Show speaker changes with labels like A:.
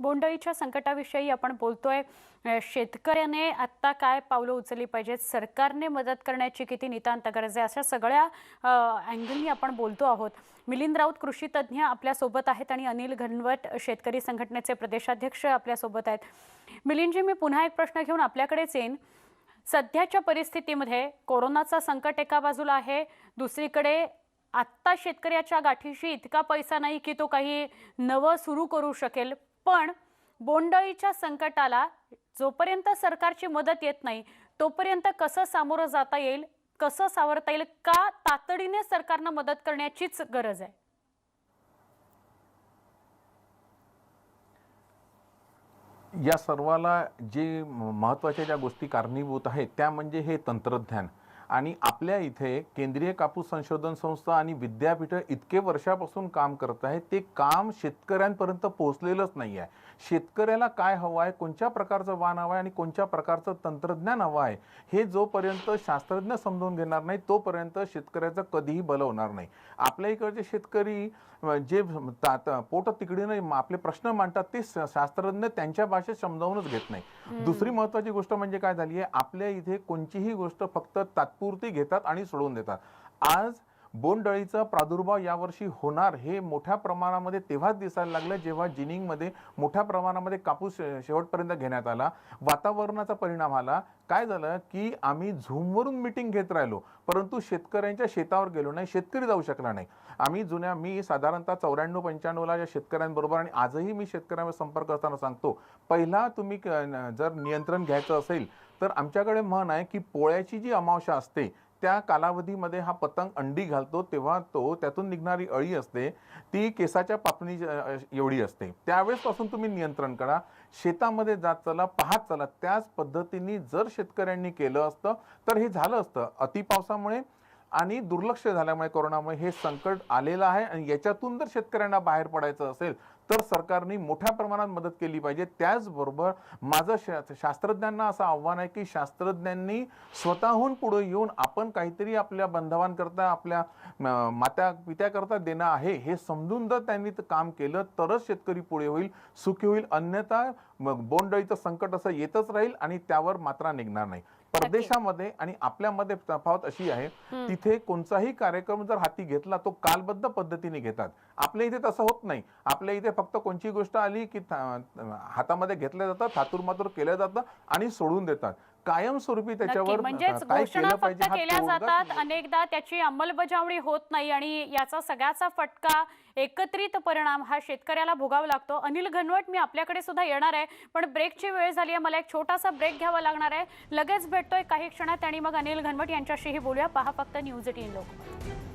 A: बोंडळीच्या संकटाविषयी आपण बोलतोय. शेतकऱ्याने आत्ता काय पावलं उचलली पाहिजेत? सरकारने मदत करण्याची किती नितांत गरज आहे? अशा सगळ्या अँगलनी आपण बोलतो आहोत. मिलिंद राऊत कृषी तज्ज्ञ आपल्यासोबत आहेत आणि अनिल घनवट शेतकरी संघटनेचे प्रदेशाध्यक्ष आपल्यासोबत आहेत. मिलिंदजी मी पुन्हा एक प्रश्न घेऊन आपल्याकडेच येईन. सध्याच्या परिस्थितीमध्ये कोरोनाचा संकट एका बाजूला आहे. दुसरीकडे आत्ता शेतकऱ्याच्या गाठीशी इतका पैसा नाही की तो काही नवं सुरू करू शकेल. पण बोंडअळीच्या संकटाला जोपर्यंत सरकारची मदत येत नाही तोपर्यंत कसं सामोरं जाता येईल कसं सावरता येईल का तातडीने सरकारनं मदत करण्याचीच गरज आहे?
B: या सर्वाला जे म- महत्त्वाच्या ज्या गोष्टी कारणीभूत आहेत त्या म्हणजे हे तंत्रज्ञान. आणि आपल्या इथे केंद्रीय कापूस संशोधन संस्था आणि विद्यापीठं इतके वर्षापासून काम करत आहेत ते काम शेतकऱ्यांपर्यंत पोहोचलेलंच नाही आहे शेतकऱ्याला काय हवं आहे कोणत्या प्रकारचं वाण हवं आहे आणि कोणत्या प्रकारचं तंत्रज्ञान हवं आहे हे जोपर्यंत शास्त्रज्ञ समजून घेणार नाही तोपर्यंत शेतकऱ्याचं कधीही बल होणार नाही. आपल्या इकडचे शेतकरी जे पोट तिकडीनं आपले प्रश्न मांडतात ते शास्त्रज्ञ त्यांच्या भाषेत समजावूनच घेत नाही. दुसरी महत्वाची गोष्ट म्हणजे काय झाली आहे आपल्या इथे कोणतीही गोष्ट फक्त तात्पुरती घेतात आणि सोडून देतात. आज बोंडअळीचा प्रादुर्भाव यावर्षी होणार हे मोठ्या प्रमाणामध्ये तेव्हाच दिसायला लागलं जेव्हा जिनिंगमध्ये मोठ्या प्रमाणामध्ये कापूस शेवटपर्यंत घेण्यात आला. वातावरणाचा परिणाम आला. काय झालं की आम्ही झूमवरून मिटिंग घेत राहिलो. परंतु शेतकऱ्यांच्या शेतावर गेलो नाही शेतकरी जाऊ शकला नाही. आम्ही जुन्या मी साधारणतः चौऱ्याण्णव पंच्याण्णवला या शेतकऱ्यांबरोबर आणि आजही मी शेतकऱ्यांवर संपर्क असताना सांगतो पहिला तुम्ही क- जर नियंत्रण घ्यायचं असेल तर आमच्याकडे म्हण आहे की पोळ्याची जी अमावशा असते त्या कालावधीमध्ये हा पतंग अंडी घालतो तेव्हा तो त्यातून निघणारी अळी असते. ती केसाच्या पापणी एवढी असते. त्यावेळेसपासून तुम्ही नियंत्रण करा. शेतामध्ये जात चला पाहत चला. त्याच पद्धतीने जर शेतकऱ्यांनी केलं असतं तर हे झालं असतं. अतिपावसामुळे आणि दुर्लक्ष झाल्यामुळे कोरोनामुळे हे संकट आलेलं आहे आणि याच्यातून जर शेतकऱ्यांना बाहेर पडायचं असेल तर सरकारने मोठ्या प्रमाणात मदत केली पाहिजे. त्याचबरोबर माझं शा शास्त्रज्ञांना असं आव्हान आहे की शास्त्रज्ञांनी स्वतःहून पुढे येऊन आपण काहीतरी आपल्या बांधवांकरता आपल्या मात्या पित्याकरता देणं आहे हे समजून जर त्यांनी काम केलं तरच शेतकरी पुढे होईल सुखी होईल. अन्यथा मग बोंडअळीचं संकट असं येतच राहील आणि त्यावर मात्रा निघणार नाही. परदेशामध्ये आणि आपल्यामध्ये तफावत अशी आहे तिथे कोणताही कार्यक्रम जर हाती घेतला तो कालबद्ध पद्धतीने घेतात. आपल्या इथे तसं होत नाही. आपल्या इथे फक्त कोणची गोष्ट आली की हातामध्ये घेतलं जातं थातूर मातूर केलं जातं आणि सोडून देतात. कायमस्वरूपी त्याच्यावर
A: म्हणजेच घोषणा फक्त केल्या जातात अनेकदा त्याची अंमलबजावणी होत नाही आणि याचा सगळ्याचा फटका एकत्रित परिणाम हा शेतकऱ्याला भोगावा लागतो. अनिल घनवट मी आपल्याकडे सुद्धा येणार आहे पण ब्रेकची वेळ झाली आहे. मला एक छोटासा ब्रेक घ्यावा लागणार आहे. लगेच भेटतोय काही क्षणात आणि मग अनिल घनवट यांच्याशीही बोलूया. पहा फक्त न्यूज एटीन लोक